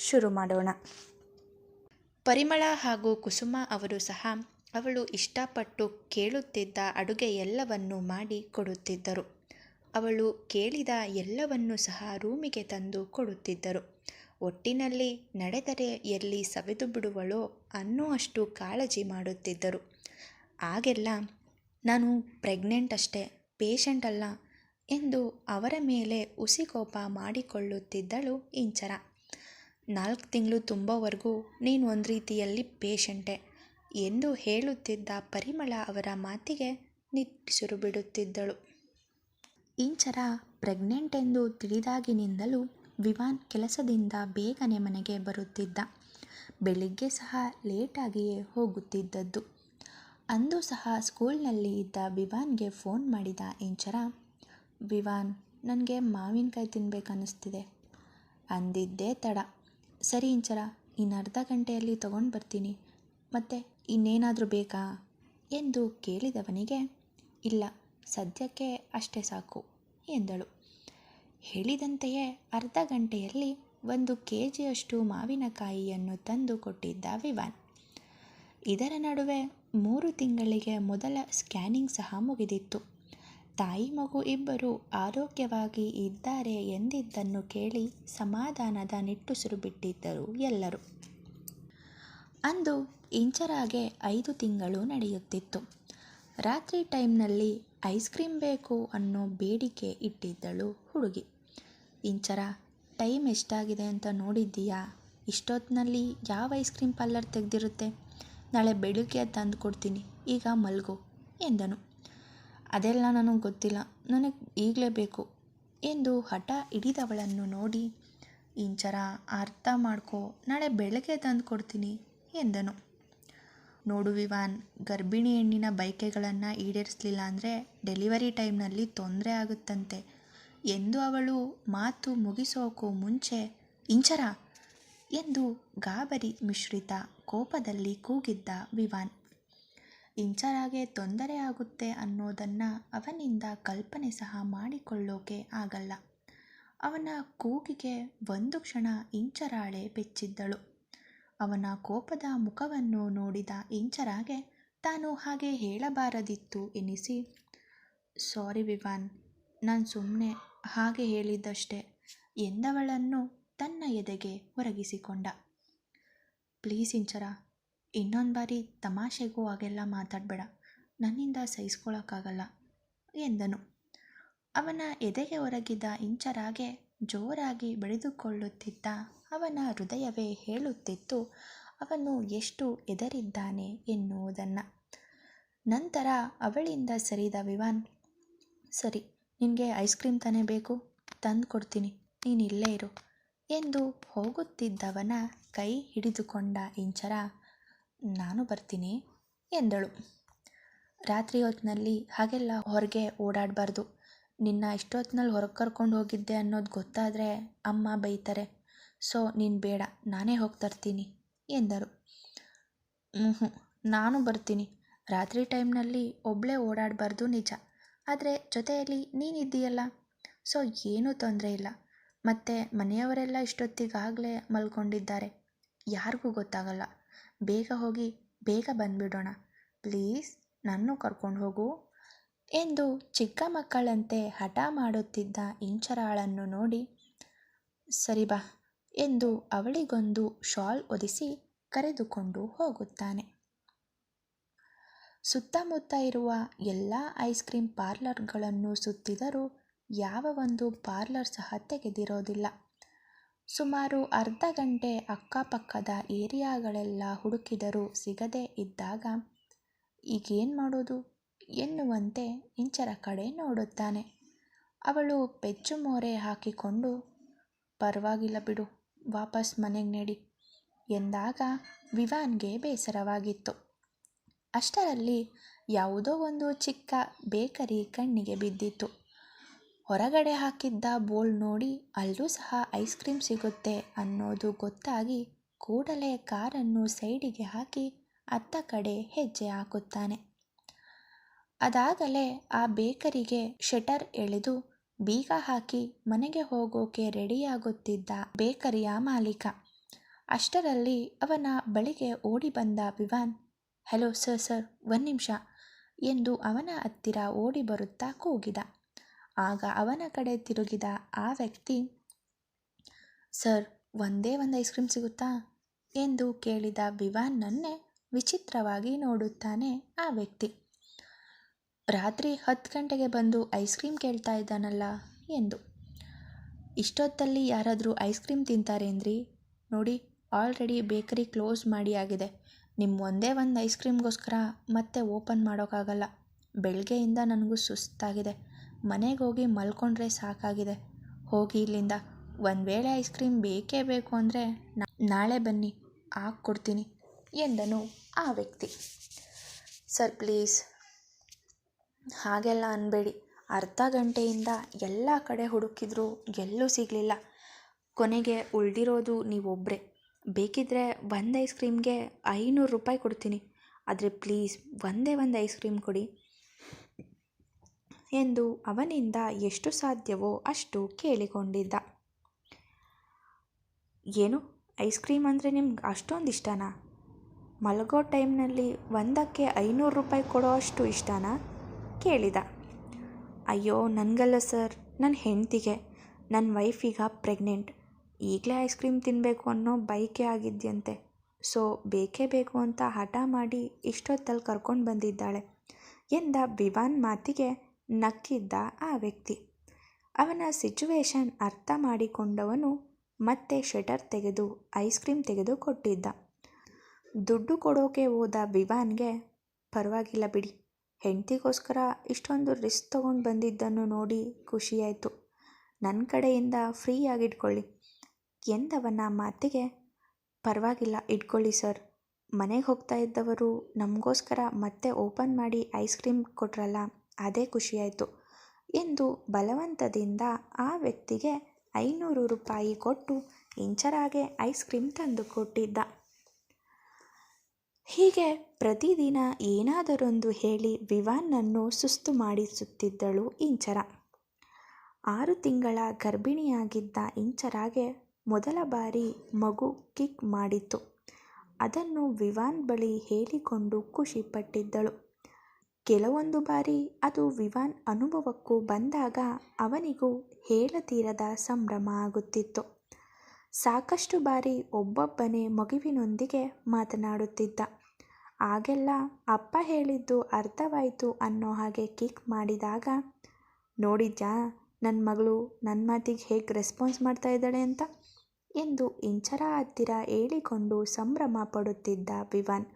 ಶುರು ಮಾಡೋಣ. ಪರಿಮಳ ಹಾಗೂ ಕುಸುಮ ಅವರು ಸಹ ಅವಳು ಇಷ್ಟಪಟ್ಟು ಕೇಳುತ್ತಿದ್ದ ಅಡುಗೆ ಎಲ್ಲವನ್ನು ಮಾಡಿ ಕೊಡುತ್ತಿದ್ದರು. ಅವಳು ಕೇಳಿದ ಎಲ್ಲವನ್ನೂ ಸಹ ರೂಮಿಗೆ ತಂದು ಕೊಡುತ್ತಿದ್ದರು. ಒಟ್ಟಿನಲ್ಲಿ ನಡೆದರೆ ಎಲ್ಲಿ ಸವೆದು ಬಿಡುವಳೋ ಅನ್ನುವಷ್ಟು ಕಾಳಜಿ ಮಾಡುತ್ತಿದ್ದರು. ಆಗೆಲ್ಲ ನಾನು ಪ್ರೆಗ್ನೆಂಟ್ ಅಷ್ಟೇ, ಪೇಷಂಟ್ ಅಲ್ಲ ಎಂದು ಅವರ ಮೇಲೆ ಉಸಿಕೋಪ ಮಾಡಿಕೊಳ್ಳುತ್ತಿದ್ದಳು ಇಂಚರ ನಾಲ್ಕು ತಿಂಗಳು ತುಂಬೋವರೆಗೂ ನೀನು ಒಂದು ರೀತಿಯಲ್ಲಿ ಪೇಷಂಟೆ. ಎಂದು ಹೇಳುತ್ತಿದ್ದ ಪರಿಮಳ ಅವರ ಮಾತಿಗೆ ನಿಟ್ಟುಸಿರು ಬಿಡುತ್ತಿದ್ದಳು. ಇಂಚರ ಪ್ರೆಗ್ನೆಂಟ್ ಎಂದು ತಿಳಿದಾಗಿನಿಂದಲೂ ವಿವಾನ್ ಕೆಲಸದಿಂದ ಬೇಗನೆ ಮನೆಗೆ ಬರುತ್ತಿದ್ದ. ಬೆಳಿಗ್ಗೆ ಸಹ ಲೇಟಾಗಿಯೇ ಹೋಗುತ್ತಿದ್ದದ್ದು. ಅಂದು ಸಹ ಸ್ಕೂಲ್ನಲ್ಲಿ ಇದ್ದ ವಿವಾನ್ಗೆ ಫೋನ್ ಮಾಡಿದ ಇಂಚರ, ವಿವಾನ್, ನನಗೆ ಮಾವಿನಕಾಯಿ ತಿನ್ಬೇಕನ್ನಿಸ್ತಿದೆ. ಅಂದಿದ್ದೇ ತಡ. ಸರಿ ಇಂಚರ ಇನ್ನು ಅರ್ಧ ಗಂಟೆಯಲ್ಲಿ ತಗೊಂಡು ಬರ್ತೀನಿ. ಮತ್ತೆ ಇನ್ನೇನಾದರೂ ಬೇಕಾ? ಎಂದು ಕೇಳಿದವನಿಗೆ, ಇಲ್ಲ, ಸದ್ಯಕ್ಕೆ ಅಷ್ಟೇ ಸಾಕು ಎಂದಳು. ಹೇಳಿದಂತೆಯೇ ಅರ್ಧ ಗಂಟೆಯಲ್ಲಿ ಒಂದು ಕೆ ಜಿಯಷ್ಟು ಮಾವಿನಕಾಯಿಯನ್ನು ತಂದು ಕೊಟ್ಟಿದ್ದ ವಿವಾನ್. ಇದರ ನಡುವೆ ಮೂರು ತಿಂಗಳಿಗೆ ಮೊದಲ ಸ್ಕ್ಯಾನಿಂಗ್ ಸಹ ಮುಗಿದಿತ್ತು. ತಾಯಿ ಮಗು ಇಬ್ಬರು ಆರೋಗ್ಯವಾಗಿ ಇದ್ದಾರೆ ಎಂದಿದ್ದನ್ನು ಕೇಳಿ ಸಮಾಧಾನದ ನಿಟ್ಟುಸಿರು ಬಿಟ್ಟಿದ್ದರು ಎಲ್ಲರೂ. ಅಂದು ಇಂಚರಾಗೆ ಐದು ತಿಂಗಳು ನಡೆಯುತ್ತಿತ್ತು. ರಾತ್ರಿ ಟೈಮ್ನಲ್ಲಿ ಐಸ್ ಕ್ರೀಮ್ ಬೇಕು ಅನ್ನೋ ಬೇಡಿಕೆ ಇಟ್ಟಿದ್ದಳು ಹುಡುಗಿ. ಇಂಚರ, ಟೈಮ್ ಎಷ್ಟಾಗಿದೆ ಅಂತ ನೋಡಿದ್ದೀಯಾ? ಇಷ್ಟೊತ್ತಿನಲ್ಲಿ ಯಾವ ಐಸ್ ಕ್ರೀಮ್ ಪಾರ್ಲರ್ ತೆಗೆದಿರುತ್ತೆ? ನಾಳೆ ಬೆಳಿಗ್ಗೆ ತಂದು ಕೊಡ್ತೀನಿ, ಈಗ ಮಲ್ಗು, ಎಂದನು. ಅದೆಲ್ಲ ನನಗೆ ಗೊತ್ತಿಲ್ಲ. ನನಗೆ ಈಗಲೇ ಬೇಕು. ಎಂದು ಹಠ ಹಿಡಿದವಳನ್ನು ನೋಡಿ, ಇಂಚರ, ಅರ್ಥ ಮಾಡ್ಕೋ. ನಾಳೆ ಬೆಳಗ್ಗೆ ತಂದು ಕೊಡ್ತೀನಿ, ಎಂದನು. ನೋಡು ವಿವಾನ್, ಗರ್ಭಿಣಿ ಹೆಣ್ಣಿನ ಬಯಕೆಗಳನ್ನು ಈಡೇರಿಸಲಿಲ್ಲ ಅಂದರೆ ಡೆಲಿವರಿ ಟೈಮ್ನಲ್ಲಿ ತೊಂದರೆ ಆಗುತ್ತಂತೆ. ಎಂದು ಅವಳು ಮಾತು ಮುಗಿಸೋಕ್ಕೂ ಮುಂಚೆ, ಇಂಚರ, ಎಂದು ಗಾಬರಿ ಮಿಶ್ರಿತ ಕೋಪದಲ್ಲಿ ಕೂಗಿದ್ದ ವಿವಾನ್. ಇಂಚರಾಗೆ ತೊಂದರೆ ಆಗುತ್ತೆ ಅನ್ನೋದನ್ನು ಅವನಿಂದ ಕಲ್ಪನೆ ಸಹ ಮಾಡಿಕೊಳ್ಳೋಕೆ ಆಗಲ್ಲ. ಅವನ ಕೂಗಿಗೆ ಒಂದು ಕ್ಷಣ ಇಂಚರಾಳೆ ಬೆಚ್ಚಿದ್ದಳು. ಅವನ ಕೋಪದ ಮುಖವನ್ನು ನೋಡಿದ ಇಂಚರಾಗೆ ತಾನು ಹಾಗೆ ಹೇಳಬಾರದಿತ್ತು ಎನಿಸಿ, ಸಾರಿ ವಿವಾನ್, ನಾನು ಸುಮ್ಮನೆ ಹಾಗೆ ಹೇಳಿದ್ದಷ್ಟೇ. ಎಂದವಳನ್ನು ತನ್ನ ಎದೆಗೆ ಒರಗಿಸಿಕೊಂಡ. ಪ್ಲೀಸ್ ಇಂಚರ ಇನ್ನೊಂದು ಬಾರಿ ತಮಾಷೆಗೂ ಹಾಗೆಲ್ಲ ಮಾತಾಡಬೇಡ. ನನ್ನಿಂದ ಸಹಿಸ್ಕೊಳ್ಳೋಕ್ಕಾಗಲ್ಲ ಎಂದನು. ಅವನ ಎದೆಗೆ ಒರಗಿದ ಇಂಚರಾಗೆ ಜೋರಾಗಿ ಬೆಳೆದುಕೊಳ್ಳುತ್ತಿದ್ದ ಅವನ ಹೃದಯವೇ ಹೇಳುತ್ತಿತ್ತು, ಅವನು ಎಷ್ಟು ಎದರಿದ್ದಾನೆ ಎನ್ನುವುದನ್ನು. ನಂತರ ಅವಳಿಂದ ಸರಿದ ವಿವಾನ್, ಸರಿ, ನಿನಗೆ ಐಸ್ ಕ್ರೀಮ್ ತಾನೇ ಬೇಕು? ತಂದು ಕೊಡ್ತೀನಿ, ನೀನು ಇಲ್ಲೇ ಇರು, ಎಂದು ಹೋಗುತ್ತಿದ್ದವನ ಕೈ ಹಿಡಿದುಕೊಂಡ ಇಂಚರ ನಾನು ಬರ್ತೀನಿ ಎಂದಳು. ರಾತ್ರಿ ಹೊತ್ತಿನಲ್ಲಿ ಹಾಗೆಲ್ಲ ಹೊರಗೆ ಓಡಾಡಬಾರ್ದು. ನಿನ್ನ ಇಷ್ಟೊತ್ತಿನಲ್ಲಿ ಹೊರಗೆ ಕರ್ಕೊಂಡು ಹೋಗಿದ್ದೆ ಅನ್ನೋದು ಗೊತ್ತಾದರೆ ಅಮ್ಮ ಬೈತಾರೆ. ಸೊ, ನೀನು ಬೇಡ, ನಾನೇ ಹೋಗಿ ತರ್ತೀನಿ ಎಂದರು. ಹ್ಞೂ ನಾನು ಬರ್ತೀನಿ. ರಾತ್ರಿ ಟೈಮ್ನಲ್ಲಿ ಒಬ್ಬಳೇ ಓಡಾಡಬಾರ್ದು ನಿಜ. ಆದರೆ ಜೊತೆಯಲ್ಲಿ ನೀನಿದ್ದೀಯಲ್ಲ? ಸೊ, ಏನೂ ತೊಂದರೆ ಇಲ್ಲ. ಮತ್ತು ಮನೆಯವರೆಲ್ಲ ಇಷ್ಟೊತ್ತಿಗಾಗಲೇ ಮಲ್ಕೊಂಡಿದ್ದಾರೆ. ಯಾರಿಗೂ ಗೊತ್ತಾಗಲ್ಲ. ಬೇಗ ಹೋಗಿ, ಬೇಗ ಬಂದುಬಿಡೋಣ. ಪ್ಲೀಸ್ ನನ್ನ ಕರ್ಕೊಂಡು ಹೋಗು ಎಂದು ಚಿಕ್ಕ ಮಕ್ಕಳಂತೆ ಹಠ ಮಾಡುತ್ತಿದ್ದ ಇಂಚರಾಳನ್ನು ನೋಡಿ, ಸರಿ ಬಾ ಎಂದು ಅವಳಿಗೊಂದು ಶಾಲ್ ಒದಿಸಿ ಕರೆದುಕೊಂಡು ಹೋಗುತ್ತಾನೆ. ಸುತ್ತಮುತ್ತ ಇರುವ ಎಲ್ಲ ಐಸ್ ಕ್ರೀಮ್ ಪಾರ್ಲರ್ಗಳನ್ನು ಸುತ್ತಿದರೂ ಯಾವ ಒಂದು ಪಾರ್ಲರ್ ಸಹ ತೆಗೆದಿರೋದಿಲ್ಲ. ಸುಮಾರು ಅರ್ಧ ಗಂಟೆ ಅಕ್ಕಪಕ್ಕದ ಏರಿಯಾಗಳೆಲ್ಲ ಹುಡುಕಿದರೂ ಸಿಗದೇ ಇದ್ದಾಗ, ಈಗೇನು ಮಾಡೋದು? ಎನ್ನುವಂತೆ ಇಂಚರ ಕಡೆ ನೋಡುತ್ತಾನೆ. ಅವಳು ಪೆಚ್ಚು ಮೋರೆ ಹಾಕಿಕೊಂಡು, ಪರವಾಗಿಲ್ಲ ಬಿಡು, ವಾಪಸ್ ಮನೆಗೆ ನಡಿ ಎಂದಾಗ ವಿವಾನ್ಗೆ ಬೇಸರವಾಗಿತ್ತು. ಅಷ್ಟರಲ್ಲಿ ಯಾವುದೋ ಒಂದು ಚಿಕ್ಕ ಬೇಕರಿ ಕಣ್ಣಿಗೆ ಬಿದ್ದಿತ್ತು. ಹೊರಗಡೆ ಹಾಕಿದ್ದ ಬೋಲ್ ನೋಡಿ ಅಲ್ಲೂ ಸಹ ಐಸ್ ಕ್ರೀಮ್ ಸಿಗುತ್ತೆ ಅನ್ನೋದು ಗೊತ್ತಾಗಿ ಕೂಡಲೇ ಕಾರನ್ನು ಸೈಡಿಗೆ ಹಾಕಿ ಅತ್ತ ಕಡೆ ಹೆಜ್ಜೆ ಹಾಕುತ್ತಾನೆ. ಅದಾಗಲೇ ಆ ಬೇಕರಿಗೆ ಶಟರ್ ಎಳೆದು ಬೀಗ ಹಾಕಿ ಮನೆಗೆ ಹೋಗೋಕೆ ರೆಡಿಯಾಗುತ್ತಿದ್ದ ಬೇಕರಿಯ ಮಾಲೀಕ. ಅಷ್ಟರಲ್ಲಿ ಅವನ ಬಳಿಗೆ ಓಡಿ ಬಂದ ವಿವಾನ್, ಹಲೋ ಸರ್ ಸರ್, ಒಂದು ನಿಮಿಷ, ಎಂದು ಅವನ ಹತ್ತಿರ ಓಡಿ ಬರುತ್ತಾ ಕೂಗಿದ. ಆಗ ಅವನ ಕಡೆ ತಿರುಗಿದ ಆ ವ್ಯಕ್ತಿ, ಸರ್, ಒಂದೇ ಒಂದು ಐಸ್ ಕ್ರೀಮ್ ಸಿಗುತ್ತಾ? ಎಂದು ಕೇಳಿದ ವಿವಾನ್ನನ್ನೇ ವಿಚಿತ್ರವಾಗಿ ನೋಡುತ್ತಾನೆ ಆ ವ್ಯಕ್ತಿ. ರಾತ್ರಿ ಹತ್ತು ಗಂಟೆಗೆ ಬಂದು ಐಸ್ ಕ್ರೀಮ್ ಕೇಳ್ತಾ ಇದ್ದಾನಲ್ಲ? ಎಂದು. ಇಷ್ಟೊತ್ತಲ್ಲಿ ಯಾರಾದರೂ ಐಸ್ ಕ್ರೀಮ್ ತಿಂತಾರೇನ್ರಿ ನೋಡಿ, ಆಲ್ರೆಡಿ ಬೇಕರಿ ಕ್ಲೋಸ್ ಮಾಡಿ ಆಗಿದೆ. ನಿಮ್ಮ ಒಂದೇ ಒಂದು ಐಸ್ ಕ್ರೀಮ್ಗೋಸ್ಕರ ಮತ್ತೆ ಓಪನ್ ಮಾಡೋಕ್ಕಾಗಲ್ಲ. ಬೆಳಗ್ಗೆಯಿಂದ ನನಗೂ ಸುಸ್ತಾಗಿದೆ. ಮನೆಗೆ ಹೋಗಿ ಮಲ್ಕೊಂಡ್ರೆ ಸಾಕಾಗಿದೆ. ಹೋಗಿ ಇಲ್ಲಿಂದ. ಒಂದು ವೇಳೆ ಐಸ್ ಕ್ರೀಮ್ ಬೇಕೇ ಬೇಕು ಅಂದರೆ ನಾಳೆ ಬನ್ನಿ. ಹಾಕ್ಕೊಡ್ತೀನಿ ಎಂದನು ಆ ವ್ಯಕ್ತಿ. Sir, please. ಹಾಗೆಲ್ಲ ಅನ್ಬೇಡಿ. ಅರ್ಧ ಗಂಟೆಯಿಂದ ಎಲ್ಲ ಕಡೆ ಹುಡುಕಿದ್ರು ಎಲ್ಲೂ ಸಿಗಲಿಲ್ಲ. ಕೊನೆಗೆ ಉಳಿದಿರೋದು ನೀವೊಬ್ಬರೇ ಬೇಕಿದ್ದರೆ ಒಂದು ಐಸ್ ಕ್ರೀಮ್ಗೆ ಐನೂರು ರೂಪಾಯಿ ಕೊಡ್ತೀನಿ. ಆದರೆ ಪ್ಲೀಸ್, ಒಂದೇ ಒಂದು ಐಸ್ ಕ್ರೀಮ್ ಕೊಡಿ. ಎಂದು ಅವನಿಂದ ಎಷ್ಟು ಸಾಧ್ಯವೋ ಅಷ್ಟು ಕೇಳಿಕೊಂಡಿದ್ದ. ಏನು? ಐಸ್ ಕ್ರೀಮ್ ಅಂದರೆ ನಿಮ್ಗೆ ಅಷ್ಟೊಂದು ಇಷ್ಟನಾ? ಮಲಗೋ ಟೈಮ್ನಲ್ಲಿ ಒಂದಕ್ಕೆ ಐನೂರು ರೂಪಾಯಿ ಕೊಡೋ ಅಷ್ಟು ಇಷ್ಟನಾ? ಕೇಳಿದ. ಅಯ್ಯೋ, ನನಗಲ್ಲ ಸರ್ ನನ್ನ ಹೆಂಡತಿಗೆ. ನನ್ನ ವೈಫೀಗ ಪ್ರೆಗ್ನೆಂಟ್. ಈಗಲೇ ಐಸ್ ಕ್ರೀಮ್ ತಿನ್ನಬೇಕು ಅನ್ನೋ ಬೈಕೆ ಆಗಿದ್ಯಂತೆ. ಸೊ, ಬೇಕೇ ಬೇಕು ಅಂತ ಹಠ ಮಾಡಿ ಇಷ್ಟೊತ್ತಲ್ಲಿ ಕರ್ಕೊಂಡು ಬಂದಿದ್ದಾಳೆ. ಎಂದ ಬಿವಾನ್ ಮಾತಿಗೆ ನಕ್ಕಿದ್ದ ಆ ವ್ಯಕ್ತಿ. ಅವನ ಸಿಚುವೇಶನ್ ಅರ್ಥ ಮಾಡಿಕೊಂಡವನು ಮತ್ತೆ ಶಟರ್ ತೆಗೆದು ಐಸ್ ಕ್ರೀಮ್ ತೆಗೆದು ಕೊಟ್ಟಿದ್ದ. ದುಡ್ಡು ಕೊಡೋಕೆ ಹೋದ ವಿವಾನ್ಗೆ ಪರವಾಗಿಲ್ಲ ಬಿಡಿ. ಹೆಂಡತಿಗೋಸ್ಕರ ಇಷ್ಟೊಂದು ರಿಸ್ಕ್ ತೊಗೊಂಡು ಬಂದಿದ್ದನ್ನು ನೋಡಿ ಖುಷಿಯಾಯಿತು. ನನ್ನ ಕಡೆಯಿಂದ ಫ್ರೀಯಾಗಿ ಇಟ್ಕೊಳ್ಳಿ ಎಂದವನ ಮಾತಿಗೆ, ಪರವಾಗಿಲ್ಲ, ಇಟ್ಕೊಳ್ಳಿ ಸರ್ ಮನೆಗೆ ಹೋಗ್ತಾ ಇದ್ದವರು ನಮಗೋಸ್ಕರ ಮತ್ತೆ ಓಪನ್ ಮಾಡಿ ಐಸ್ ಕ್ರೀಮ್ ಕೊಟ್ರಲ್ಲ. ಅದೇ ಖುಷಿಯಾಯಿತು. ಎಂದು ಬಲವಂತದಿಂದ ಆ ವ್ಯಕ್ತಿಗೆ ಐನೂರು ರೂಪಾಯಿ ಕೊಟ್ಟು ಇಂಚರಾಗೆ ಐಸ್ ಕ್ರೀಮ್ ತಂದು ಕೊಟ್ಟಿದ್ದ. ಹೀಗೆ ಪ್ರತಿದಿನ ಏನಾದರೊಂದು ಹೇಳಿ ವಿವಾನ್ನನ್ನು ಸುಸ್ತು ಮಾಡಿಸುತ್ತಿದ್ದಳು ಇಂಚರ. ಆರು ತಿಂಗಳ ಗರ್ಭಿಣಿಯಾಗಿದ್ದ ಇಂಚರಾಗೆ ಮೊದಲ ಬಾರಿ ಮಗು ಕಿಕ್ ಮಾಡಿತ್ತು. ಅದನ್ನು ವಿವಾನ್ ಬಳಿ ಹೇಳಿಕೊಂಡು ಖುಷಿಪಟ್ಟಿದ್ದಳು ಕೆಲವೊಂದು ಬಾರಿ ಅದು ವಿವಾನ್ ಅನುಭವಕ್ಕೂ ಬಂದಾಗ ಅವನಿಗೂ ಹೇಳತೀರದ ಸಂಭ್ರಮ ಆಗುತ್ತಿತ್ತು. ಸಾಕಷ್ಟು ಬಾರಿ ಒಬ್ಬೊಬ್ಬನೇ ಮಗುವಿನೊಂದಿಗೆ ಮಾತನಾಡುತ್ತಿದ್ದ. ಆಗೆಲ್ಲ ಅಪ್ಪ ಹೇಳಿದ್ದು ಅರ್ಥವಾಯಿತು ಅನ್ನೋ ಹಾಗೆ ಕಿಕ್ ಮಾಡಿದಾಗ, ನೋಡಿದ್ಯಾ ನನ್ನ ಮಗಳು ನನ್ನ ಮಾತಿಗೆ ಹೇಗೆ ರೆಸ್ಪಾನ್ಸ್ ಮಾಡ್ತಾ ಇದ್ದಾಳೆ ಅಂತ? ಎಂದು ಇಂಚರ ಹತ್ತಿರ ಹೇಳಿಕೊಂಡು ಸಂಭ್ರಮ ಪಡುತ್ತಿದ್ದ ವಿವಾನ್.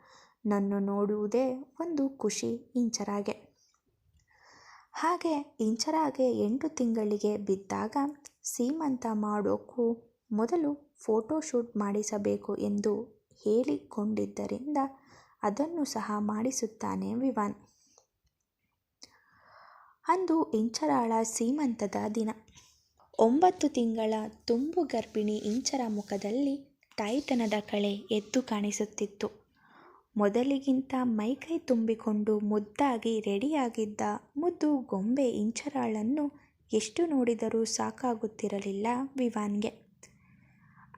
ನನ್ನು ನೋಡುವುದೇ ಒಂದು ಖುಷಿ ಇಂಚರಾಗೆ. ಹಾಗೆ ಇಂಚರಾಗೆ ಎಂಟು ತಿಂಗಳಿಗೆ ಬಿದ್ದಾಗ ಸೀಮಂತ ಮಾಡೋಕ್ಕೂ ಮೊದಲು ಫೋಟೋಶೂಟ್ ಮಾಡಿಸಬೇಕು ಎಂದು ಹೇಳಿಕೊಂಡಿದ್ದರಿಂದ ಅದನ್ನು ಸಹ ಮಾಡಿಸುತ್ತಾನೆ ವಿವಾನ್. ಅಂದು ಇಂಚರಾಳ ಸೀಮಂತದ ದಿನ. ಒಂಬತ್ತು ತಿಂಗಳ ತುಂಬು ಗರ್ಭಿಣಿ ಇಂಚರ ಮುಖದಲ್ಲಿ ತಾಯ್ತನದ ಕಳೆ ಎದ್ದು ಕಾಣಿಸುತ್ತಿತ್ತು. ಮೊದಲಿಗಿಂತ ಮೈಕೈ ತುಂಬಿಕೊಂಡು ಮುದ್ದಾಗಿ ರೆಡಿಯಾಗಿದ್ದ ಮುದ್ದು ಗೊಂಬೆ ಇಂಚರಾಳನ್ನು ಎಷ್ಟು ನೋಡಿದರೂ ಸಾಕಾಗುತ್ತಿರಲಿಲ್ಲ ವಿವಾನ್ಗೆ.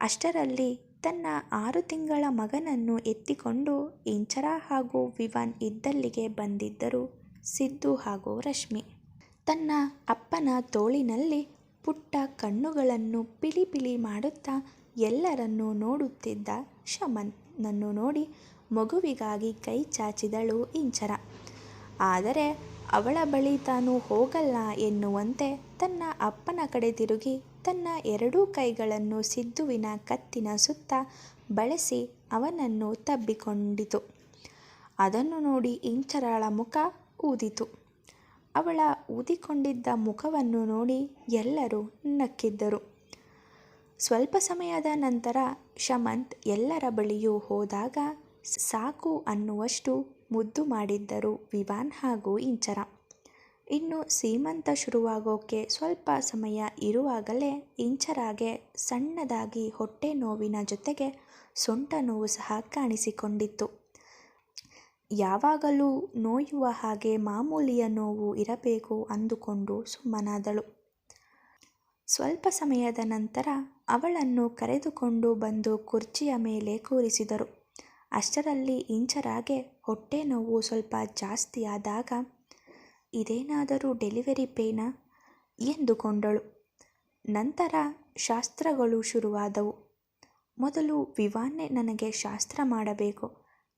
ಅಷ್ಟರಲ್ಲಿ ತನ್ನ ಆರು ತಿಂಗಳ ಮಗನನ್ನು ಎತ್ತಿಕೊಂಡು ಇಂಚರ ಹಾಗೂ ವಿವಾನ್ ಇದ್ದಲ್ಲಿಗೆ ಬಂದಿದ್ದರು ಸಿದ್ದು ಹಾಗೂ ರಶ್ಮಿ. ತನ್ನ ಅಪ್ಪನ ತೋಳಿನಲ್ಲಿ ಪುಟ್ಟ ಕಣ್ಣುಗಳನ್ನು ಪಿಳಿ ಪಿಳಿ ಮಾಡುತ್ತಾ ಎಲ್ಲರನ್ನೂ ನೋಡುತ್ತಿದ್ದ ಶಮನ್ ನನ್ನು ನೋಡಿ ಮಗುವಿಗಾಗಿ ಕೈ ಚಾಚಿದಳು ಇಂಚರ. ಆದರೆ ಅವಳ ಬಳಿ ತಾನು ಹೋಗಲ್ಲ ಎನ್ನುವಂತೆ ತನ್ನ ಅಪ್ಪನ ಕಡೆ ತಿರುಗಿ ತನ್ನ ಎರಡೂ ಕೈಗಳನ್ನು ಸಿದ್ದುವಿನ ಕತ್ತಿನ ಸುತ್ತ ಬಳಸಿ ಅವನನ್ನು ತಬ್ಬಿಕೊಂಡಿತು. ಅದನ್ನು ನೋಡಿ ಇಂಚರಳ ಮುಖ ಊದಿತು. ಅವಳ ಊದಿಕೊಂಡಿದ್ದ ಮುಖವನ್ನು ನೋಡಿ ಎಲ್ಲರೂ ನಕ್ಕಿದ್ದರು. ಸ್ವಲ್ಪ ಸಮಯದ ನಂತರ ಶಮಂತ್ ಎಲ್ಲರ ಬಳಿಯೂ ಹೋದಾಗ ಸಾಕು ಅನ್ನುವಷ್ಟು ಮುದ್ದು ಮಾಡಿದ್ದರು ವಿವಾನ್ ಹಾಗೂ ಇಂಚರ. ಇನ್ನು ಸೀಮಂತ ಶುರುವಾಗೋಕೆ ಸ್ವಲ್ಪ ಸಮಯ ಇರುವಾಗಲೇ ಇಂಚರಾಗೆ ಸಣ್ಣದಾಗಿ ಹೊಟ್ಟೆ ನೋವಿನ ಜೊತೆಗೆ ಸೊಂಟ ನೋವು ಸಹ ಕಾಣಿಸಿಕೊಂಡಿತ್ತು. ಯಾವಾಗಲೂ ನೋಯುವ ಹಾಗೆ ಮಾಮೂಲಿಯ ನೋವು ಇರಬೇಕು ಅಂದುಕೊಂಡು ಸುಮ್ಮನಾದಳು. ಸ್ವಲ್ಪ ಸಮಯದ ನಂತರ ಅವಳನ್ನು ಕರೆದುಕೊಂಡು ಬಂದು ಕುರ್ಚಿಯ ಮೇಲೆ ಕೂರಿಸಿದರು. ಅಷ್ಟರಲ್ಲಿ ಇಂಚರಾಗೆ ಹೊಟ್ಟೆ ನೋವು ಸ್ವಲ್ಪ ಜಾಸ್ತಿಯಾದಾಗ ಇದೇನಾದರೂ ಡೆಲಿವರಿ ಪೇನಾ? ಎಂದುಕೊಂಡಳು. ನಂತರ ಶಾಸ್ತ್ರಗಳು ಶುರುವಾದವು. ಮೊದಲು ವಿವಾನೆ ನನಗೆ ಶಾಸ್ತ್ರ ಮಾಡಬೇಕು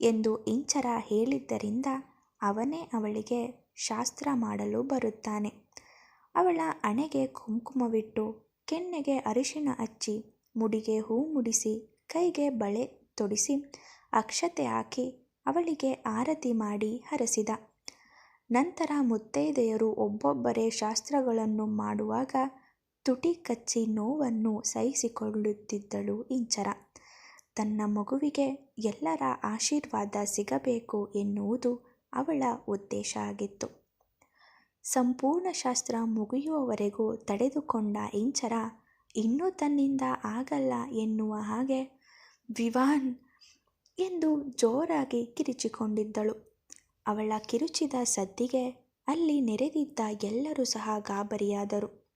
ಎಂದು ಇಂಚರ ಹೇಳಿದ್ದರಿಂದ ಅವನೇ ಅವಳಿಗೆ ಶಾಸ್ತ್ರ ಮಾಡಲು ಬರುತ್ತಾನೆ. ಅವಳ ಅಣೆಗೆ ಕುಂಕುಮವಿಟ್ಟು ಕೆನ್ನೆಗೆ ಅರಿಶಿನ ಹಚ್ಚಿ ಮುಡಿಗೆ ಹೂ ಮುಡಿಸಿ, ಕೈಗೆ ಬಳೆ ತೊಡಿಸಿ ಅಕ್ಷತೆ ಹಾಕಿ ಅವಳಿಗೆ ಆರತಿ ಮಾಡಿ ಹರಸಿದ. ನಂತರ ಮುತ್ತೈದೆಯರು ಒಬ್ಬೊಬ್ಬರೇ ಶಾಸ್ತ್ರಗಳನ್ನು ಮಾಡುವಾಗ ತುಟಿ ಕಚ್ಚಿ ನೋವನ್ನು ಸಹಿಸಿಕೊಳ್ಳುತ್ತಿದ್ದಳು ಇಂಚರ. ತನ್ನ ಮಗುವಿಗೆ ಎಲ್ಲರ ಆಶೀರ್ವಾದ ಸಿಗಬೇಕು ಎನ್ನುವುದು ಅವಳ ಉದ್ದೇಶ ಆಗಿತ್ತು. ಸಂಪೂರ್ಣ ಶಾಸ್ತ್ರ ಮುಗಿಯುವವರೆಗೂ ತಡೆದುಕೊಂಡ ಇಂಚರ, ಇನ್ನೂ ತನ್ನಿಂದ ಆಗಲ್ಲ ಎನ್ನುವ ಹಾಗೆ, ವಿವಾನ್ ಎಂದು ಜೋರಾಗಿ ಕಿರಿಚಿಕೊಂಡಿದ್ದಳು. ಅವಳ ಕಿರುಚಿದ ಸದ್ದಿಗೆ ಅಲ್ಲಿ ನೆರೆದಿದ್ದ ಎಲ್ಲರೂ ಸಹ ಗಾಬರಿಯಾದರು.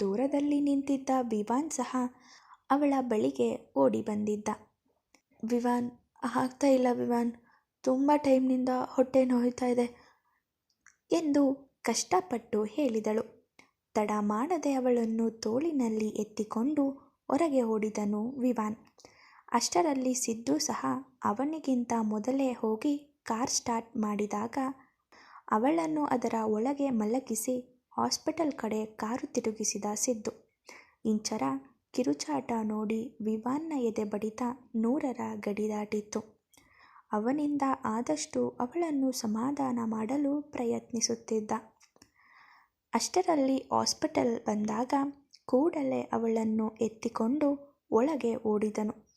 ದೂರದಲ್ಲಿ ನಿಂತಿದ್ದ ವಿವಾನ್ ಸಹ ಅವಳ ಬಳಿಗೆ ಓಡಿ ಬಂದಿದ್ದ. ವಿವಾನ್, ಆಗ್ತಾ ಇಲ್ಲ ವಿವಾನ್, ತುಂಬ ಟೈಮ್ನಿಂದ ಹೊಟ್ಟೆ ನೋಯ್ತಾ ಇದೆ ಎಂದು ಕಷ್ಟಪಟ್ಟು ಹೇಳಿದಳು. ತಡ ಮಾಡದೆ ಅವಳನ್ನು ತೋಳಿನಲ್ಲಿ ಎತ್ತಿಕೊಂಡು ಹೊರಗೆ ಓಡಿದನು ವಿವಾನ್. ಅಷ್ಟರಲ್ಲಿ ಸಿದ್ದು ಸಹ ಅವನಿಗಿಂತ ಮೊದಲೇ ಹೋಗಿ ಕಾರ್ ಸ್ಟಾರ್ಟ್ ಮಾಡಿದಾಗ ಅವಳನ್ನು ಅದರ ಒಳಗೆ ಮಲಗಿಸಿ ಹಾಸ್ಪಿಟಲ್ ಕಡೆ ಕಾರು ತಿರುಗಿಸಿದ ಸಿದ್ದು. ಇಂಚರ ಕಿರುಚಾಟ ನೋಡಿ ವಿವಾನ್ನ ಎದೆ ಬಡಿತ ನೂರರ ಗಡಿ ದಾಟಿತ್ತು. ಅವನಿಂದ ಆದಷ್ಟು ಅವಳನ್ನು ಸಮಾಧಾನ ಮಾಡಲು ಪ್ರಯತ್ನಿಸುತ್ತಿದ್ದ. ಅಷ್ಟರಲ್ಲಿ ಹಾಸ್ಪಿಟಲ್ ಬಂದಾಗ ಕೂಡಲೇ ಅವಳನ್ನು ಎತ್ತಿಕೊಂಡು ಒಳಗೆ ಓಡಿದನು.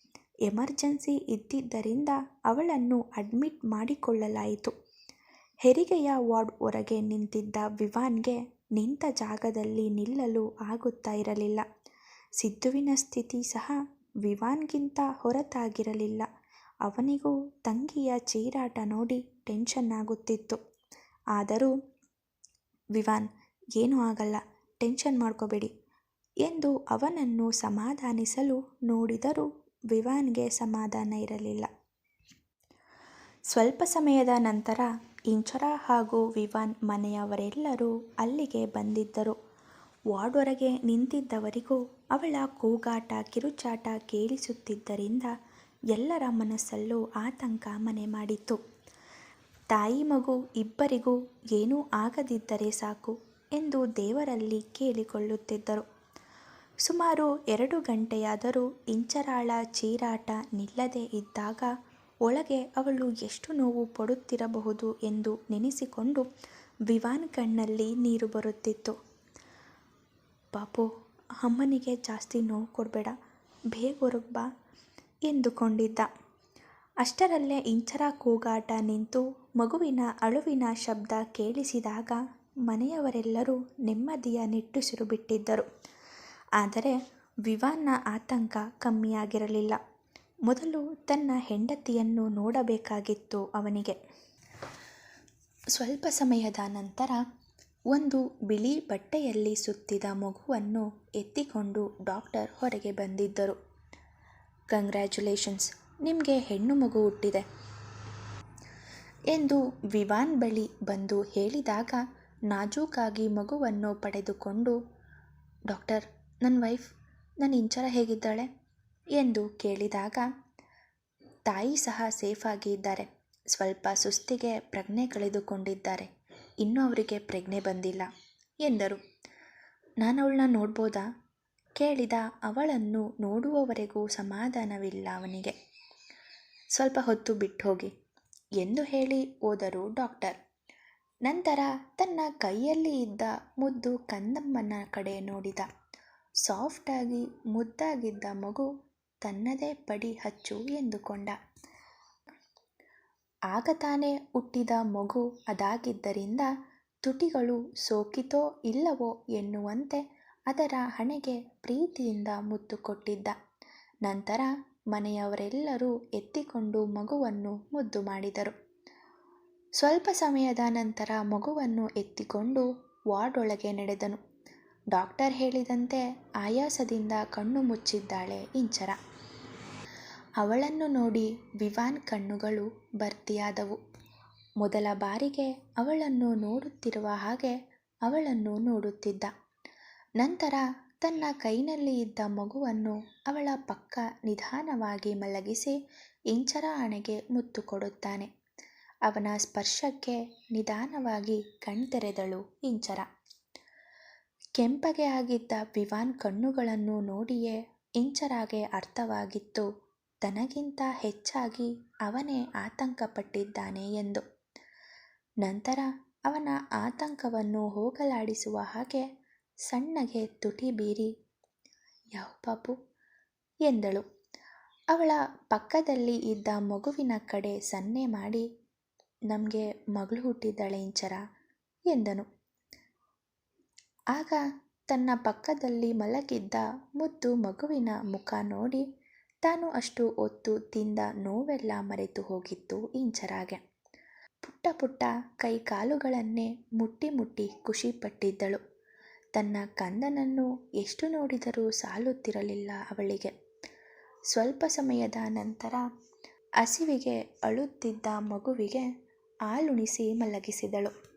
ಎಮರ್ಜೆನ್ಸಿ ಇದ್ದಿದ್ದರಿಂದ ಅವಳನ್ನು ಅಡ್ಮಿಟ್ ಮಾಡಿಕೊಳ್ಳಲಾಯಿತು. ಹೆರಿಗೆಯ ವಾರ್ಡ್ ಹೊರಗೆ ನಿಂತಿದ್ದ ವಿವಾನ್ಗೆ ನಿಂತ ಜಾಗದಲ್ಲಿ ನಿಲ್ಲಲು ಆಗುತ್ತಾ ಇರಲಿಲ್ಲ. ಸಿದ್ದುವಿನ ಸ್ಥಿತಿ ಸಹ ವಿವಾನ್ಗಿಂತ ಹೊರತಾಗಿರಲಿಲ್ಲ. ಅವನಿಗೂ ತಂಗಿಯ ಚೀರಾಟ ನೋಡಿ ಟೆನ್ಷನ್ ಆಗುತ್ತಿತ್ತು. ಆದರೂ, ವಿವಾನ್, ಏನೂ ಆಗಲ್ಲ, ಟೆನ್ಷನ್ ಮಾಡ್ಕೋಬೇಡಿ ಎಂದು ಅವನನ್ನು ಸಮಾಧಾನಿಸಲು ನೋಡಿದರೂ ವಿವಾನ್ಗೆ ಸಮಾಧಾನ ಇರಲಿಲ್ಲ. ಸ್ವಲ್ಪ ಸಮಯದ ನಂತರ ಇಂಚರ ಹಾಗೂ ವಿವಾನ್ ಮನೆಯವರೆಲ್ಲರೂ ಅಲ್ಲಿಗೆ ಬಂದಿದ್ದರು. ವಾರ್ಡ್ ನಿಂತಿದ್ದವರಿಗೂ ಅವಳ ಕೂಗಾಟ, ಕಿರುಚಾಟ ಕೇಳಿಸುತ್ತಿದ್ದರಿಂದ ಎಲ್ಲರ ಮನಸ್ಸಲ್ಲೂ ಆತಂಕ ಮನೆ ಮಾಡಿತ್ತು. ತಾಯಿ ಮಗು ಇಬ್ಬರಿಗೂ ಏನೂ ಆಗದಿದ್ದರೆ ಸಾಕು ಎಂದು ದೇವರಲ್ಲಿ ಕೇಳಿಕೊಳ್ಳುತ್ತಿದ್ದರು. ಸುಮಾರು ಎರಡು ಗಂಟೆಯಾದರೂ ಇಂಚರಾಳ ಚೀರಾಟ ನಿಲ್ಲದೆ ಇದ್ದಾಗ ಒಳಗೆ ಅವಳು ಎಷ್ಟು ನೋವು ಪಡುತ್ತಿರಬಹುದು ಎಂದು ನೆನೆಸಿಕೊಂಡು ವಿವಾನ್ ಕಣ್ಣಲ್ಲಿ ನೀರು ಬರುತ್ತಿತ್ತು. ಪಾಪು ಅಮ್ಮನಿಗೆ ಜಾಸ್ತಿ ನೋವು ಕೊಡಬೇಡ, ಬೇಗ ಹೊರಗೆ ಬಾ, ಎಂದುಕೊಂಡಿದ್ದ. ಅಷ್ಟರಲ್ಲೇ ಇಂಚರ ಕೂಗಾಟ ನಿಂತು ಮಗುವಿನ ಅಳುವಿನ ಶಬ್ದ ಕೇಳಿಸಿದಾಗ ಮನೆಯವರೆಲ್ಲರೂ ನೆಮ್ಮದಿಯ ನಿಟ್ಟುಸಿರು ಬಿಟ್ಟಿದ್ದರು ಆದರೆ ವಿವಾನ್ನ ಆತಂಕ ಕಮ್ಮಿಯಾಗಿರಲಿಲ್ಲ. ಮೊದಲು ತನ್ನ ಹೆಂಡತಿಯನ್ನು ನೋಡಬೇಕಾಗಿತ್ತು ಅವನಿಗೆ. ಸ್ವಲ್ಪ ಸಮಯದ ನಂತರ ಒಂದು ಬಿಳಿ ಬಟ್ಟೆಯಲ್ಲಿ ಸುತ್ತಿದ ಮಗುವನ್ನು ಎತ್ತಿಕೊಂಡು ಡಾಕ್ಟರ್ ಹೊರಗೆ ಬಂದಿದ್ದರು. ಕಂಗ್ರ್ಯಾಚುಲೇಷನ್ಸ್, ನಿಮಗೆ ಹೆಣ್ಣು ಮಗು ಹುಟ್ಟಿದೆ ಎಂದು ವಿವಾನ್ ಬಳಿ ಬಂದು ಹೇಳಿದಾಗ ನಾಜೂಕಾಗಿ ಮಗುವನ್ನು ಪಡೆದುಕೊಂಡು ಡಾಕ್ಟರ್ ನನ್ನ ವೈಫ್ ನನ್ನ ಇಂಚರ ಹೇಗಿದ್ದಾಳೆ ಎಂದು ಕೇಳಿದಾಗ, ತಾಯಿ ಸಹ ಸೇಫಾಗಿ ಇದ್ದಾರೆ. ಸ್ವಲ್ಪ ಸುಸ್ತಿಗೆ ಪ್ರಜ್ಞೆ ಕಳೆದುಕೊಂಡಿದ್ದಾರೆ. ಇನ್ನೂ ಅವರಿಗೆ ಪ್ರಜ್ಞೆ ಬಂದಿಲ್ಲ ಎಂದರು. ನಾನು ಅವಳನ್ನ ನೋಡ್ಬೋದಾ? ಕೇಳಿದ ಅವಳನ್ನು ನೋಡುವವರೆಗೂ ಸಮಾಧಾನವಿಲ್ಲ ಅವನಿಗೆ. ಸ್ವಲ್ಪ ಹೊತ್ತು ಬಿಟ್ಟು ಹೋಗಿ ಎಂದು ಹೇಳಿ ಹೋದರು ಡಾಕ್ಟರ್. ನಂತರ ತನ್ನ ಕೈಯಲ್ಲಿ ಇದ್ದ ಮುದ್ದು ಕಂದಮ್ಮನ ಕಡೆ ನೋಡಿದ. ಸಾಫ್ಟಾಗಿ ಮುದ್ದಾಗಿದ್ದ ಮಗು ತನ್ನದೇ ಪಡಿ ಹಚ್ಚು ಎಂದುಕೊಂಡ. ಆಗ ತಾನೇ ಹುಟ್ಟಿದ ಮಗು ಅದಾಗಿದ್ದರಿಂದ ತುಟಿಗಳು ಸೋಕಿತೋ ಇಲ್ಲವೋ ಎನ್ನುವಂತೆ ಅದರ ಹಣೆಗೆ ಪ್ರೀತಿಯಿಂದ ಮುತ್ತು ಕೊಟ್ಟಿದ್ದ. ನಂತರ ಮನೆಯವರೆಲ್ಲರೂ ಎತ್ತಿಕೊಂಡು ಮಗುವನ್ನು ಮುದ್ದು ಮಾಡಿದರು. ಸ್ವಲ್ಪ ಸಮಯದ ನಂತರ ಮಗುವನ್ನು ಎತ್ತಿಕೊಂಡು ವಾರ್ಡ್ ಒಳಗೆ ನಡೆದನು. ಡಾಕ್ಟರ್ ಹೇಳಿದಂತೆ ಆಯಾಸದಿಂದ ಕಣ್ಣು ಮುಚ್ಚಿದ್ದಾಳೆ ಇಂಚರ. ಅವಳನ್ನು ನೋಡಿ ವಿವಾನ್ ಕಣ್ಣುಗಳು ಭರ್ತಿಯಾದವು. ಮೊದಲ ಬಾರಿಗೆ ಅವಳನ್ನು ನೋಡುತ್ತಿರುವ ಹಾಗೆ ಅವಳನ್ನು ನೋಡುತ್ತಿದ್ದ. ನಂತರ ತನ್ನ ಕೈನಲ್ಲಿ ಇದ್ದ ಮಗುವನ್ನು ಅವಳ ಪಕ್ಕ ನಿಧಾನವಾಗಿ ಮಲಗಿಸಿ ಇಂಚರ ಹಣೆಗೆ ಮುತ್ತು ಕೊಡುತ್ತಾನೆ ಅವನ ಸ್ಪರ್ಶಕ್ಕೆ ನಿಧಾನವಾಗಿ ಕಣ್ತೆರೆದಳು ಇಂಚರ. ಕೆಂಪಗೆ ಆಗಿದ್ದ ವಿವಾನ್ ಕಣ್ಣುಗಳನ್ನು ನೋಡಿಯೇ ಇಂಚರಾಗೆ ಅರ್ಥವಾಗಿತ್ತು. ತನಗಿಂತ ಹೆಚ್ಚಾಗಿ ಅವನೇ ಆತಂಕಪಟ್ಟಿದ್ದಾನೆ ಎಂದು. ನಂತರ ಅವನ ಆತಂಕವನ್ನು ಹೋಗಲಾಡಿಸುವ ಹಾಗೆ ಸಣ್ಣಗೆ ತುಟಿ ಬೀರಿ, ಯಾವ ಪಾಪು? ಎಂದಳು. ಅವಳ ಪಕ್ಕದಲ್ಲಿ ಇದ್ದ ಮಗುವಿನ ಕಡೆ ಸನ್ನೆ ಮಾಡಿ, ನಮಗೆ ಮಗಳು ಹುಟ್ಟಿದ್ದಾಳೆ ಇಂಚರ, ಎಂದನು. ಆಗ ತನ್ನ ಪಕ್ಕದಲ್ಲಿ ಮಲಗಿದ್ದ ಮುದ್ದು ಮಗುವಿನ ಮುಖ ನೋಡಿ ತಾನು ಅಷ್ಟು ಹೊತ್ತು ತಿಂದ ನೋವೆಲ್ಲ ಮರೆತು ಹೋಗಿತ್ತು ಇಂಚರಾಗೆ. ಪುಟ್ಟ ಪುಟ್ಟ ಕೈ ಕಾಲುಗಳನ್ನೇ ಮುಟ್ಟಿ ಮುಟ್ಟಿ ಖುಷಿಪಟ್ಟಿದ್ದಳು. ತನ್ನ ಕಂದನನ್ನು ಎಷ್ಟು ನೋಡಿದರೂ ಸಾಲುತ್ತಿರಲಿಲ್ಲ ಅವಳಿಗೆ. ಸ್ವಲ್ಪ ಸಮಯದ ನಂತರ ಹಸಿವಿಗೆ ಅಳುತ್ತಿದ್ದ ಮಗುವಿಗೆ ಹಾಲುಣಿಸಿ ಮಲಗಿಸಿದಳು.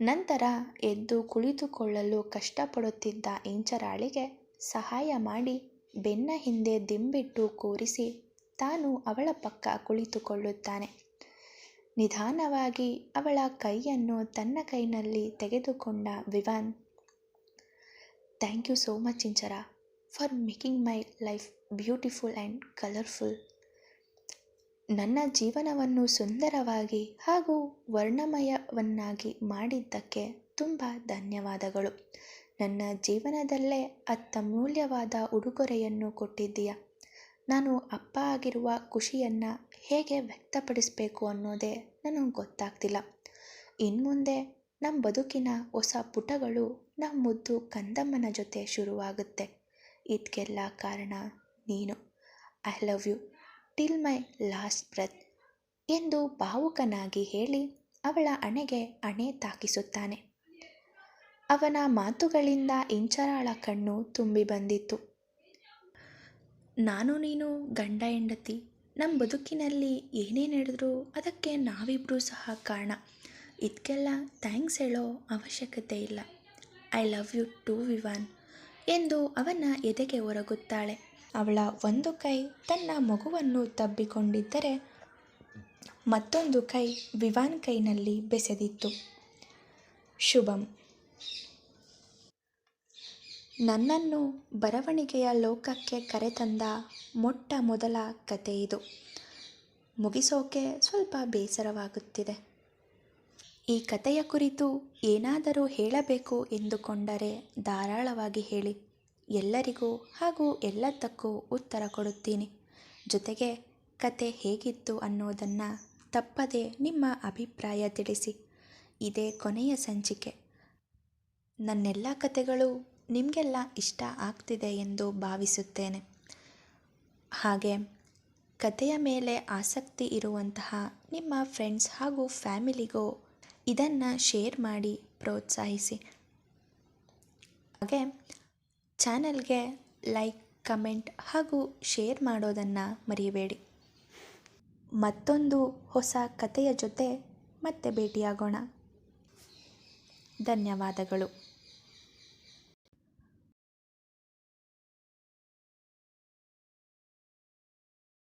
ನಂತರ ಎದ್ದು ಕುಳಿತುಕೊಳ್ಳಲು ಕಷ್ಟಪಡುತ್ತಿದ್ದ ಇಂಚರಾಳಿಗೆ ಸಹಾಯ ಮಾಡಿ ಬೆನ್ನ ಹಿಂದೆ ದಿಂಬಿಟ್ಟು ಕೂರಿಸಿ ತಾನು ಅವಳ ಪಕ್ಕ ಕುಳಿತುಕೊಳ್ಳುತ್ತಾನೆ. ನಿಧಾನವಾಗಿ ಅವಳ ಕೈಯನ್ನು ತನ್ನ ಕೈನಲ್ಲಿ ತೆಗೆದುಕೊಂಡ Vivaan, thank you so much Inchara for making my life beautiful and colourful. ನನ್ನ ಜೀವನವನ್ನು ಸುಂದರವಾಗಿ ಹಾಗೂ ವರ್ಣಮಯವನ್ನಾಗಿ ಮಾಡಿದ್ದಕ್ಕೆ ತುಂಬ ಧನ್ಯವಾದಗಳು. ನನ್ನ ಜೀವನದಲ್ಲೇ ಅತ್ಯಮೂಲ್ಯವಾದ ಉಡುಗೊರೆಯನ್ನು ಕೊಟ್ಟಿದ್ದೀಯ? ನಾನು ಅಪ್ಪ ಆಗಿರುವ ಖುಷಿಯನ್ನು ಹೇಗೆ ವ್ಯಕ್ತಪಡಿಸಬೇಕು ಅನ್ನೋದೇ ನನಗೆ ಗೊತ್ತಾಗ್ತಿಲ್ಲ. ಇನ್ಮುಂದೆ ನಮ್ಮ ಬದುಕಿನ ಹೊಸ ಪುಟಗಳು ನಮ್ಮ ಮುದ್ದು ಕಂದಮ್ಮನ ಜೊತೆ ಶುರುವಾಗುತ್ತೆ. ಇದಕ್ಕೆಲ್ಲ ಕಾರಣ ನೀನು. I love you till my last breath ಎಂದು ಭಾವುಕನಾಗಿ ಹೇಳಿ ಅವಳ ಅಣೆಗೆ ಅಣೆ ತಾಕಿಸುತ್ತಾನೆ. ಅವನ ಮಾತುಗಳಿಂದ ಇಂಚರಾಳ ಕಣ್ಣು ತುಂಬಿ ಬಂದಿತ್ತು. ನಾನು ನೀನು ಗಂಡ ಹೆಂಡತಿ ನಮ್ಮ ಬದುಕಿನಲ್ಲಿ ಏನೇ ನಡೆದರೂ ಅದಕ್ಕೆ ನಾವಿಬ್ಬರೂ ಸಹ ಕಾರಣ. ಇದಕ್ಕೆಲ್ಲ ಥ್ಯಾಂಕ್ಸ್ ಹೇಳೋ ಅವಶ್ಯಕತೆ ಇಲ್ಲ. I love you too Vivaan ಎಂದು ಅವನ ಎದೆಗೆ ಒರಗುತ್ತಾಳೆ. ಅವಳ ಒಂದು ಕೈ ತನ್ನ ಮಗುವನ್ನು ತಬ್ಬಿಕೊಂಡಿದ್ದರೆ ಮತ್ತೊಂದು ಕೈ ವಿವಾನ್ ಕೈನಲ್ಲಿ ಬೆಸೆದಿತ್ತು. ಶುಭಂ. ನನ್ನನ್ನು ಬರವಣಿಗೆಯ ಲೋಕಕ್ಕೆ ಕರೆತಂದ ಮೊಟ್ಟ ಮೊದಲ ಕತೆ ಇದು. ಮುಗಿಸೋಕೆ ಸ್ವಲ್ಪ ಬೇಸರವಾಗುತ್ತಿದೆ. ಈ ಕಥೆಯ ಕುರಿತು ಏನಾದರೂ ಹೇಳಬೇಕು ಎಂದುಕೊಂಡರೆ ಧಾರಾಳವಾಗಿ ಹೇಳಿ. ಎಲ್ಲರಿಗೂ ಹಾಗೂ ಎಲ್ಲದಕ್ಕೂ ಉತ್ತರ ಕೊಡುತ್ತೀನಿ. ಜೊತೆಗೆ ಕತೆ ಹೇಗಿತ್ತು ಅನ್ನೋದನ್ನು ತಪ್ಪದೆ ನಿಮ್ಮ ಅಭಿಪ್ರಾಯ ತಿಳಿಸಿ. ಇದೇ ಕೊನೆಯ ಸಂಚಿಕೆ. ನನ್ನೆಲ್ಲ ಕತೆಗಳು ನಿಮಗೆಲ್ಲ ಇಷ್ಟ ಆಗ್ತಿದೆ ಎಂದು ಭಾವಿಸುತ್ತೇನೆ. ಹಾಗೆ ಕತೆಯ ಮೇಲೆ ಆಸಕ್ತಿ ಇರುವಂತಹ ನಿಮ್ಮ ಫ್ರೆಂಡ್ಸ್ ಹಾಗೂ ಫ್ಯಾಮಿಲಿಗೂ ಇದನ್ನು ಶೇರ್ ಮಾಡಿ ಪ್ರೋತ್ಸಾಹಿಸಿ. ಹಾಗೆ ಚಾನಲ್ಗೆ ಲೈಕ್ ಕಮೆಂಟ್ ಹಾಗೂ ಶೇರ್ ಮಾಡೋದನ್ನು ಮರೆಯಬೇಡಿ ಮತ್ತೊಂದು ಹೊಸ ಕಥೆಯ ಜೊತೆ ಮತ್ತೆ ಭೇಟಿಯಾಗೋಣ. ಧನ್ಯವಾದಗಳು.